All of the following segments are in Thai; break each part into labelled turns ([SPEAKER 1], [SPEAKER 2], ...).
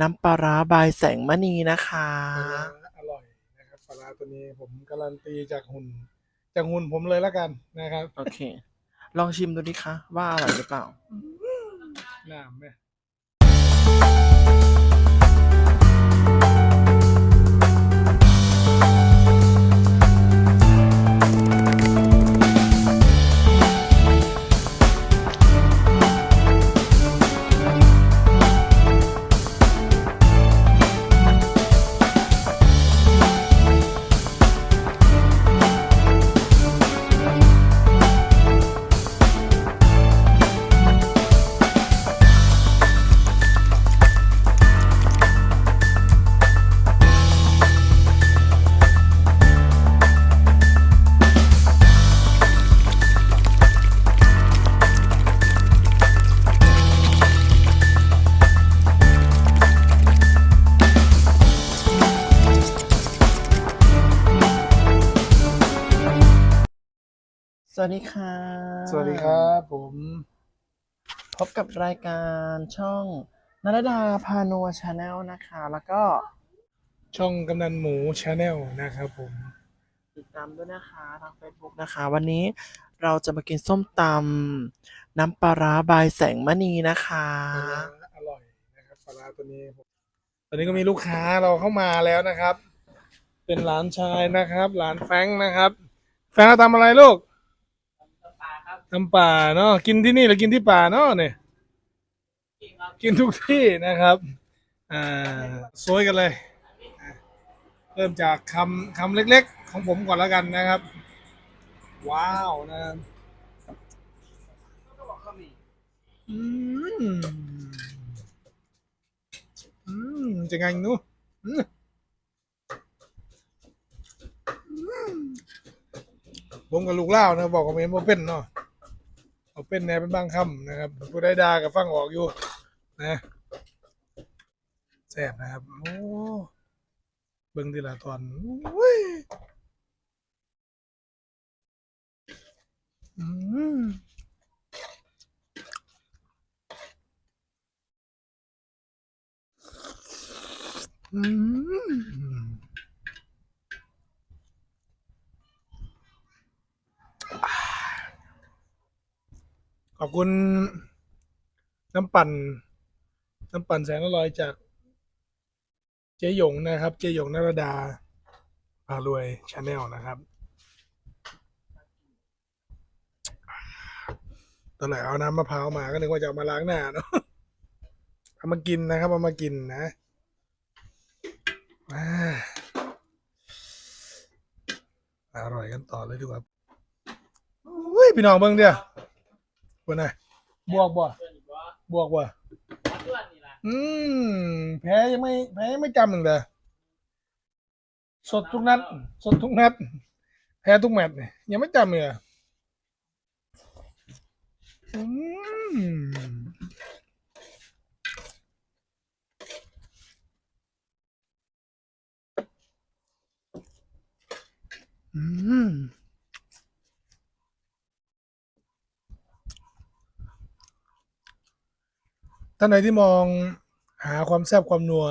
[SPEAKER 1] น้ำปลาร้าบายแสงมณีนะคะ
[SPEAKER 2] ปลาร้าอร่อยนะครับปลาร้าตัวนี้ผมการันตีจากหุ่นจากหุ่นผมเลยแล้วกันนะครับ
[SPEAKER 1] โอเค ลองชิมดูดิคะว่าอร่อยหรือเปล่า
[SPEAKER 2] น้ำไหม
[SPEAKER 1] วัสดีค่ะ
[SPEAKER 2] สวัสดีครับผม
[SPEAKER 1] พบกับรายการช่องนรดาพานัวชาแนลนะคะ แล้วก็
[SPEAKER 2] ช่องกำนันหมูชาแนลนะครับผม
[SPEAKER 1] ติดตามด้วยนะคะทาง Facebook นะคะ วันนี้เราจะมากินส้มตำน้ำปลาร้าบายแสงมณีนะคะ
[SPEAKER 2] ปลาร้าอร่อยนะครับปลาร้าตัวนี้ผมตอนนี้ก็มีลูกค้าเราเข้ามาแล้วนะครับ เป็นหลานชายนะครับ หลานแฟรงค์นะครับ แฟรงค์ทำอะไรลูก ทำป่าเนาะกินที่นี่หรือกินที่ป่าเนาะเนี่ยกินทุกที่นะครับอ่าซวยกันเลย เริ่มจากคำคำเล็กๆ ของผมก่อนแล้วกันนะครับ ว้าวนะครับอืมอืมจะไงหนูอืมผมกับลูกเล่านะบอกกับเมนว่าเป็นเนาะ เอาเป็นแน่เป็นบางคำนะครับผู้ได้ดากับฟังออกอยู่นะแซ่บนะครับ โอ้เบิ่งทีละตอนโอ้ยอืมอืม อบคุณ น้ำปั่น น้ำปั่นแสนอร่อยจาก เจ๊หยงนะครับ เจ๊หยงนรดาพารวยชาแนลนะครับตอนไหนเอาน้ำมะพร้าวมาก็นึกว่าจะเอามาล้างหน้าเนาะเอามากินนะครับเอามากินนะอร่อยกันต่อเลยดีกว่าอุ้ยพี่น้องเบิ่งเดียว บนไหนะบวกบ่บวกบ่อืมแพ้ยังไม่แพ้ยังไม่จำหนึ่งเลยสดทุกนัด สดทุกนัด แพ้ทุกแมตช์เนี่ยยังไม่จำเลยอะอืมอืม ท่านไหนที่มองหาความแซ่บความนัว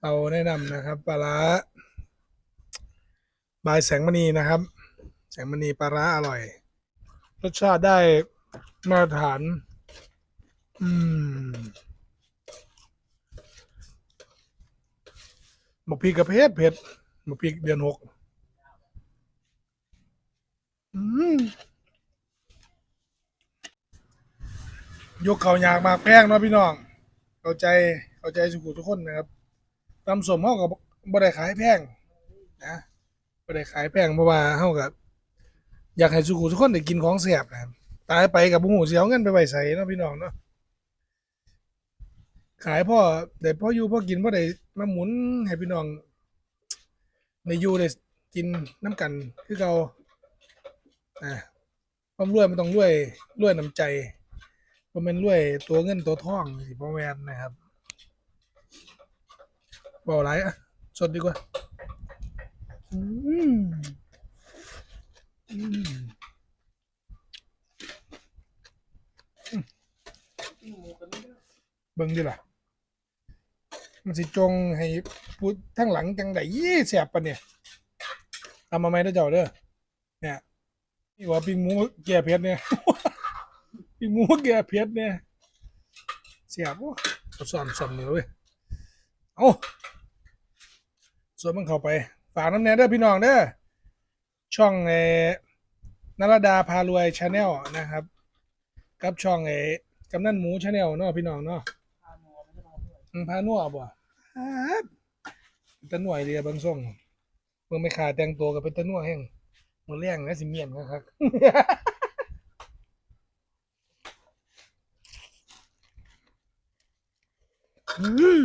[SPEAKER 2] เราแนะนำนะครับปลาร้าบายแสงมณีนะครับ แสงมณีปลาร้าอร่อย รสชาติได้มาตรฐาน อืมหมกพริกกระเพชรเผ็ดหมกพริกเดือนหกอืม ยกเขายากมากแพงเนาะพี่น้อง เข้าใจเข้าใจสุขุทุกคนนะครับตำสมเฮากับบ่ได้ขายแพงนะบ่ได้ขายแพงเพราะว่าเฮากับอยากให้สุขุทุกคนได้กินของแซ่บนะครับตายไปกับบ่ฮู้สิเอาเงินไปไว้ไสเนาะพี่น้องเนาะขายพ่อได้พ่ออยู่พ่อกินบ่อได้มาหมุนให้พี่น้องได้อยู่ได้กินน้ำกัน คือเก่าอะความรวยมันต้องรวยรวยน้ำใจ มันเป็นรวยตัวเงินตัวทองสิพ่อแวนนะครับบอกไรอะสดดีกว่า อืมอืมเบิ่งดิล่ะ มันสิจงให้พูดทั้งหลังจังไดยี่แสบปะเนี่ยทำมาไหมเด้อเจ้าเด้อเนี่ยนี่ว่าปิ้งหมูแก่เผ็ดเนี่ย หมูแก่เผ็ดเนี่ยเสียบโอ้เอาซ่อนซ่อนมือเว้ยเอาส่วนมันเข้าไป ฝากน้ำแน่เด้อพี่น้องเด้อช่องเออนรดาพารวยชาแนลนะครับ กับช่องเอกำนันหมูชาแนลเนาะพี่น้องเนาะมึงพานัวบ่ครับเตะหน่วยเดียบางส่งมึงไม่ขาแต่งตัวกับเป็นตะหน่วยแห้งมึงเลี้ยงนะสิเมียนครับ อืม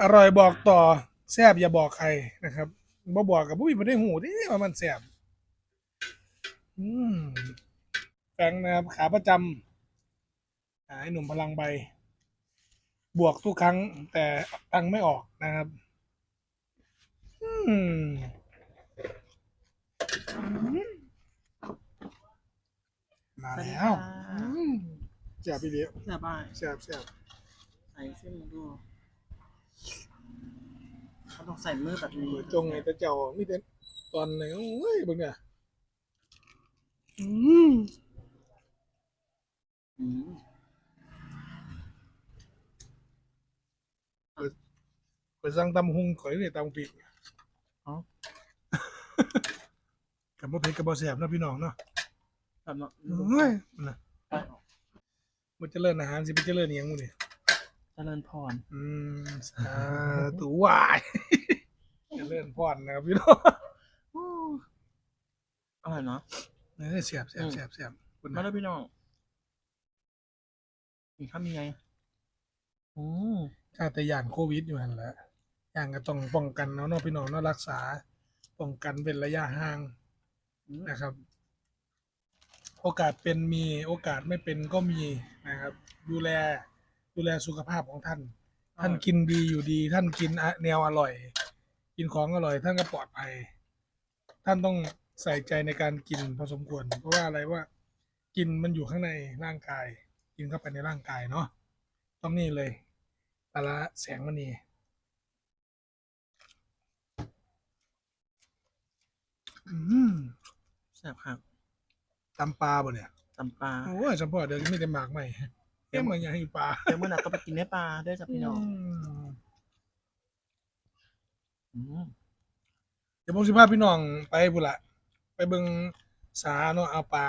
[SPEAKER 2] อร่อยบอกต่อแซบอย่าบอกใครนะครับบ่บอกกับผู้มีประเด็นหูดิว่ามันแซบอืมแฟงนะครับ ขาประจำหาไอ้หนุ่มพลังใบ บวกทุกครั้ง แต่ตังค์ไม่ออกนะครับอืมมาแล้วอืม แซ่บพี่เลี้ย
[SPEAKER 1] แซ่บบ้าย
[SPEAKER 2] แซ่บแซ่บ
[SPEAKER 1] ใส่เส้นหมูดูเขาต้องใส่มือแบบนี้
[SPEAKER 2] เปิดจงไงแต่เจ้ามีแต่ตอนไหนโอ้ยเบิ่งเนี่ยอืม
[SPEAKER 1] อืม
[SPEAKER 2] เปิดสั่งตำหุงข่อยนี่ตำปีก
[SPEAKER 1] เอ๋อ
[SPEAKER 2] กับบ่เผ็ดกับบ่แซ่บเนาะพี่น้องเนาะ
[SPEAKER 1] แบบนั้น
[SPEAKER 2] เฮ้ยมันน่ะ
[SPEAKER 1] ได้ออก
[SPEAKER 2] มันเจริญอาหารสิไปเจริญอีหยังมื้อนี่
[SPEAKER 1] เจริญพร
[SPEAKER 2] อืมสาธุวาย เจริญพรนะครับพี่น้อง
[SPEAKER 1] อร่อยเนาะ
[SPEAKER 2] เออเสียบเสียบเสียบเสียบคุณ
[SPEAKER 1] มา
[SPEAKER 2] นะ
[SPEAKER 1] แล้วพี่น้องมีข้าวมีไงอืม
[SPEAKER 2] ถ้าแต่อย่างโควิดอยู่หันแหละอย่างก็ต้องป้องกันเนาะเนาะพี่น้องเนาะรักษา ป้องกันเป็นระยะห่าง
[SPEAKER 1] อืม
[SPEAKER 2] นะครับ โอกาสเป็นมีโอกาสไม่เป็นก็มี นะครับ ดูแลดูแลสุขภาพของท่าน ท่านกินดีอยู่ดี ท่านกินอะแนวอร่อย กินของอร่อย ท่านก็ปลอดภัย ท่านต้องใส่ใจในการกินพอสมควร เพราะว่าอะไรว่า กินมันอยู่ข้างในร่างกาย กินเข้าไปในร่างกายเนาะต้องนี่เลยปลาร้าแสงมณีอืม
[SPEAKER 1] แซ่บครับ
[SPEAKER 2] ตำปลาบ่เนี่ย
[SPEAKER 1] ตำปลา
[SPEAKER 2] โอ้ยจำพอเดี๋ยวจะไม่ได้หมากใหม่เอ้ยมันยังให้ปลา
[SPEAKER 1] เดี๋ยวเมื่อหนักก็ไปกินเนื้อปลาด้วยจ้ะพี่น้อง
[SPEAKER 2] อืม
[SPEAKER 1] อืม
[SPEAKER 2] เดี๋ยวผมสิพาพี่น้องไปบุนละไปเบิ่งสาเนาะเอาปลา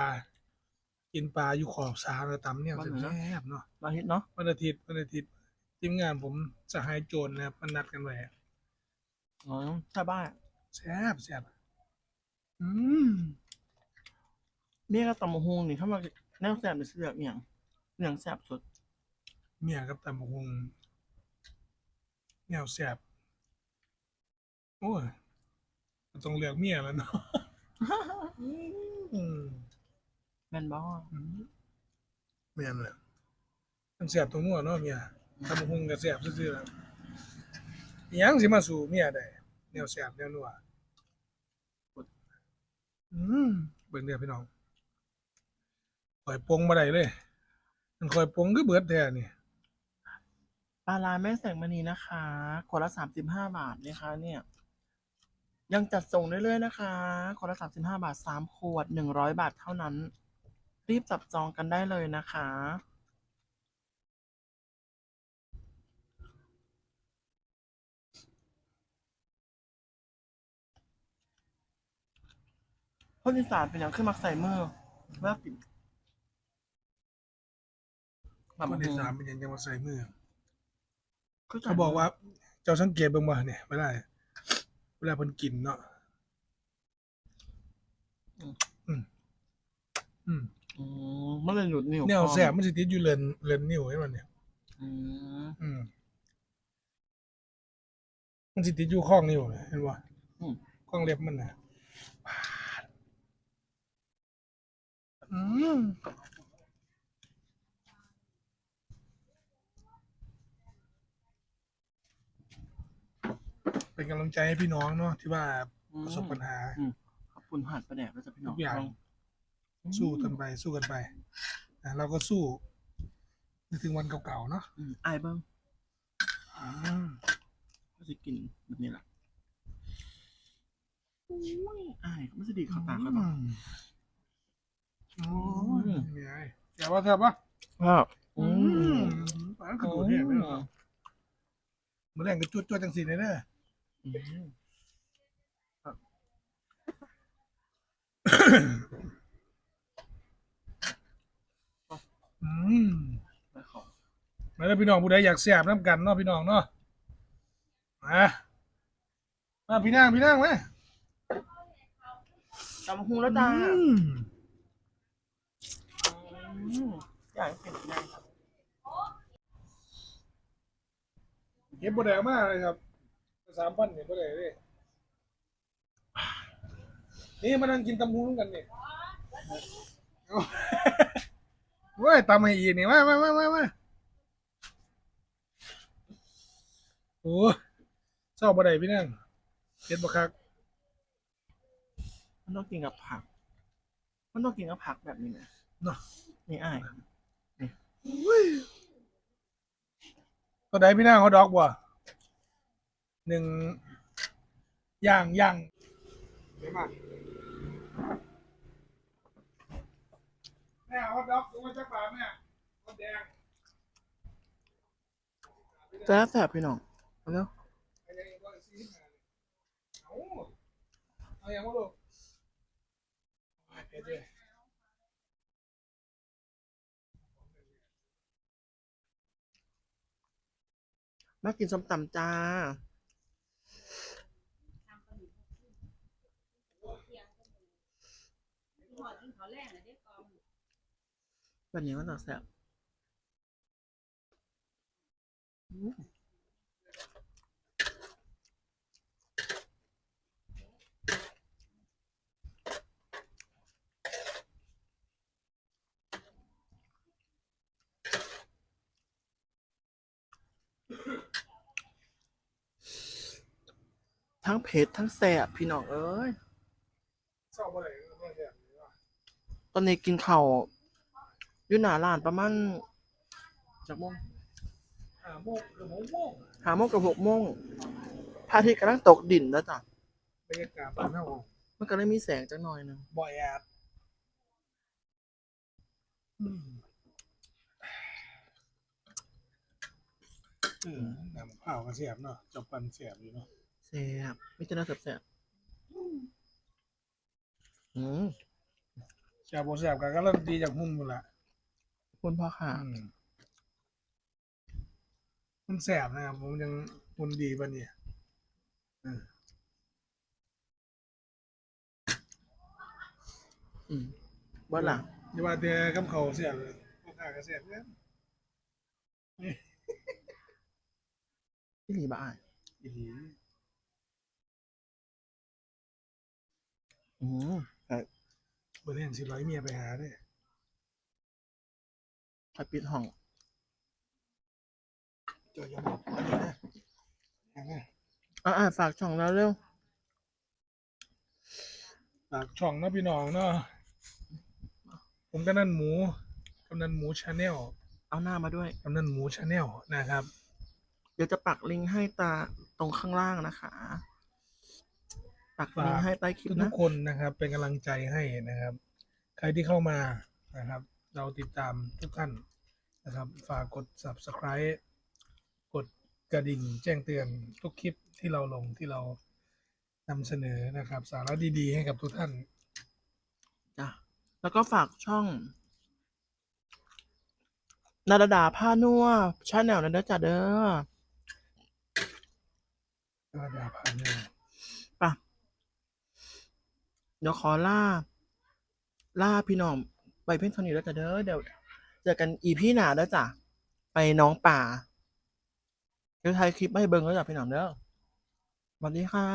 [SPEAKER 2] กินปลาอยู่ขอบสาแล้วตำเนี่ยแซ่บๆเนาะ
[SPEAKER 1] มาฮิตเนาะ
[SPEAKER 2] วันอาทิตย์วันอาทิตย์ทีมงานผมสหายโจรนะครับมันนัดกันไว้
[SPEAKER 1] อ๋อใช่บ้าน
[SPEAKER 2] แซ่บแซ่บอืม
[SPEAKER 1] เมี่ยกับตำมะฮงนี่ถ้ามาแนวแซ่บหรือเสือกอย่างอย่างแซ่บสุด
[SPEAKER 2] เมียกับตำบักหุงแนวแซ่บโอ้ยต้องเลือกเมียแล้วเนาะอืม
[SPEAKER 1] แม่นบอ
[SPEAKER 2] อืมเมียนแหละมันแซ่บตรงนัวเนาะเมียตำบักหุงก็แซ่บซื่อๆแล้วอิหยังสิมาสู่เมียได้แนวแซ่บแนวนัวอืมเบิ่งเด้อพี่น้อง ข่อยปรุงมาได้เลยมันข่อยปรุงคือเบิดแท้นี่
[SPEAKER 1] ปลาลาแม่แสงมณีนะคะขวดละสามสิบห้าบาทนะคะ เนี่ย ยังจัดส่งเรื่อยๆนะคะขวดละสามสิบห้าบาทสามขวดหนึ่งร้อยบาทเท่านั้น รีบจับจองกันได้เลยนะคะคนอีสานเป็นอย่างขึ้นมาใส่มือแม่ปิ่
[SPEAKER 2] คนที่สามเป็นหยังจังว่าใส่มือ
[SPEAKER 1] คือ
[SPEAKER 2] เขาบอกว่า เจ้าสังเกตเบิ่งบ่เนี่ยเวลาเวลาเพิ่นกินเนาะอืมอืม
[SPEAKER 1] อืมมันเลยหลุดนิ้ว
[SPEAKER 2] แนว
[SPEAKER 1] คอ
[SPEAKER 2] แสบมันสิติดอยู่เลือนเลือนนิ้วให้มันเนี่ย
[SPEAKER 1] อืม
[SPEAKER 2] อืมมันสิติดอยู่ข้องนิ้วเนี่ยเห็นบ่
[SPEAKER 1] อืม
[SPEAKER 2] ข้องเล็บมันน่ะปาดอืม เป็นกำลังใจให้พี่น้องเนาะที่ว่าประสบปัญหา
[SPEAKER 1] ขอบคุณหัดประแดกด้วยจ้ะพี่น้อง
[SPEAKER 2] ทุกอย่าง
[SPEAKER 1] อืม
[SPEAKER 2] สู้กันไปสู้กันไปนะเราก็สู้นึกถึงวันเก่าๆเนาะ
[SPEAKER 1] อืมอายเบิ้ง
[SPEAKER 2] อืม
[SPEAKER 1] ก็จะกินแบบนี้แหละอุ้ยอายก็ไม่ใช่ดีเข้าตาเขาหรอก
[SPEAKER 2] โอ้ยมีไงแกว่าแซ่บปะ
[SPEAKER 1] ครับ
[SPEAKER 2] อื
[SPEAKER 1] อื
[SPEAKER 2] ม
[SPEAKER 1] ม
[SPEAKER 2] ปานกระโดดเนี่ยเลยเหรอมื่อแรงก็จวดจวดๆจังสีเลยเด้อ
[SPEAKER 1] อืม
[SPEAKER 2] อืม
[SPEAKER 1] แล้วเขา
[SPEAKER 2] มาแล้วพี่น้องผู้ใดอยากแซ่บน้ำกันเนาะพี่น้องเนาะมามาพี่นางพี่นางมา
[SPEAKER 1] จำหูแล้วจ้า
[SPEAKER 2] อืม
[SPEAKER 1] อืมอยากเป็นไงครับ
[SPEAKER 2] เก็บบ่ได้เอามากเลยครับ สามพันเนี่ยบ่ได้เลยนี่มานั่งกินตำหูร่วมกันนี่เอาเว้ยตำให้อีกนี่มามามามามาโอ้เศร้าบ่ได้พี่นางเก็ดบ่คัก
[SPEAKER 1] มันต้องกินกับผัก มันต้องกินกับผักแบบนี้นะ
[SPEAKER 2] เนาะ
[SPEAKER 1] นี่อาย
[SPEAKER 2] ก็ได้พี่นางเขาดอกบ่ หนึ่งย่างย่างเดี๋ยวมาแม่เอาฮอทดอกตัวจักบาทแม่ฮอทแดง
[SPEAKER 1] แซ่บแซ่บพี่น้องเอาแล้ว
[SPEAKER 2] ไอ้แดงอีกร้อยสี่สิบห้าเลยเอาเอาอย่างว่าลูกเอาเดี๋ยวเดี๋ยว
[SPEAKER 1] มากินส้มตำจ้า แบบนี้มันจะแซ่บอืมทั้งเผ็ดทั้งแซ่บพี่น้องเอ้ย
[SPEAKER 2] ชอบอะไรก็ไม่แซ่บเลยว่ะ
[SPEAKER 1] ตอนนี้กินข้าว อยู่หน้าร้านประมาณจากโมง
[SPEAKER 2] อ่าโมกหรือโมกโมก
[SPEAKER 1] หาโมงกับหกโมงพระอาทิตย์กำลังตกดินแล้วจ้ะ
[SPEAKER 2] บรรยากาศบ้านเฮา
[SPEAKER 1] มันก็เลยมีแสงจักหน่อยหนึง
[SPEAKER 2] บ่อยแอดอืมเออน้ำเผาวก็แซ่บเนาะจบปันแซ่บอยู่เนาะ
[SPEAKER 1] แซ่บไม่ใช่น่าแซ่บแซ่บอืม
[SPEAKER 2] แซ่บบ่แซ่บก็การันตีจากหุ่นหมดละ
[SPEAKER 1] คุณพ่อค่ะ
[SPEAKER 2] อืมมันแซ่บนะครับ ผมยังหุ่นดีปะเนี่ย
[SPEAKER 1] อืมว่าหลัง
[SPEAKER 2] อย่าว่าแต่กับเขาวแซ่บเลยพ่อค้าก็แซ่บเนี่ย
[SPEAKER 1] พี่หลีบ้าอาย
[SPEAKER 2] อีหลี
[SPEAKER 1] อืมแต่
[SPEAKER 2] บ่เล่นสิร้อยเมียไปหาเด้อ
[SPEAKER 1] ไปปิดห้อง
[SPEAKER 2] เจ้าอย่าบอกอันนี้นะอย่างนั้น
[SPEAKER 1] อ่าฝากช่องแล้วเร็ว
[SPEAKER 2] ฝากช่องเนาะพี่น้องเนาะผมกำนันหมูกำนันหมูชาแนล
[SPEAKER 1] เอาหน้ามาด้วย
[SPEAKER 2] กำนันหมูชาแนลนะครับ
[SPEAKER 1] เดี๋ยวจะปักลิงก์ให้ตาตรงข้างล่างนะคะปักลิงก์ให้ใต้คลิป
[SPEAKER 2] ทุ
[SPEAKER 1] นะ
[SPEAKER 2] กๆคนนะครับ เป็นกำลังใจให้นะครับ ใครที่เข้ามานะครับ เราติดตามทุกท่านนะครับ ฝากกด subscribe กดกระดิ่งแจ้งเตือนทุกคลิปที่เราลงที่เรานำเสนอนะครับ สาระดีๆ ให้กับทุกท่าน
[SPEAKER 1] จ้ะแล้วก็ฝากช่องนาดาดาผ้านัวชาแนลนะเด้อจ้ะเด้อ
[SPEAKER 2] ระดาผ่านเนี่ย
[SPEAKER 1] ป่ะเดี๋ยวขอล่า ล่าพี่น้อง ไปเพ่งเทานี้แล้วจ้ะเด้อเดี๋ยวเจอกันอีพี่หนาแล้วจ้ะไปน้องป่าเดี๋ยวถ่ายคลิปให้เบิ้งแล้วจ้ะพี่น้องเด้อสวัสดีค่ะ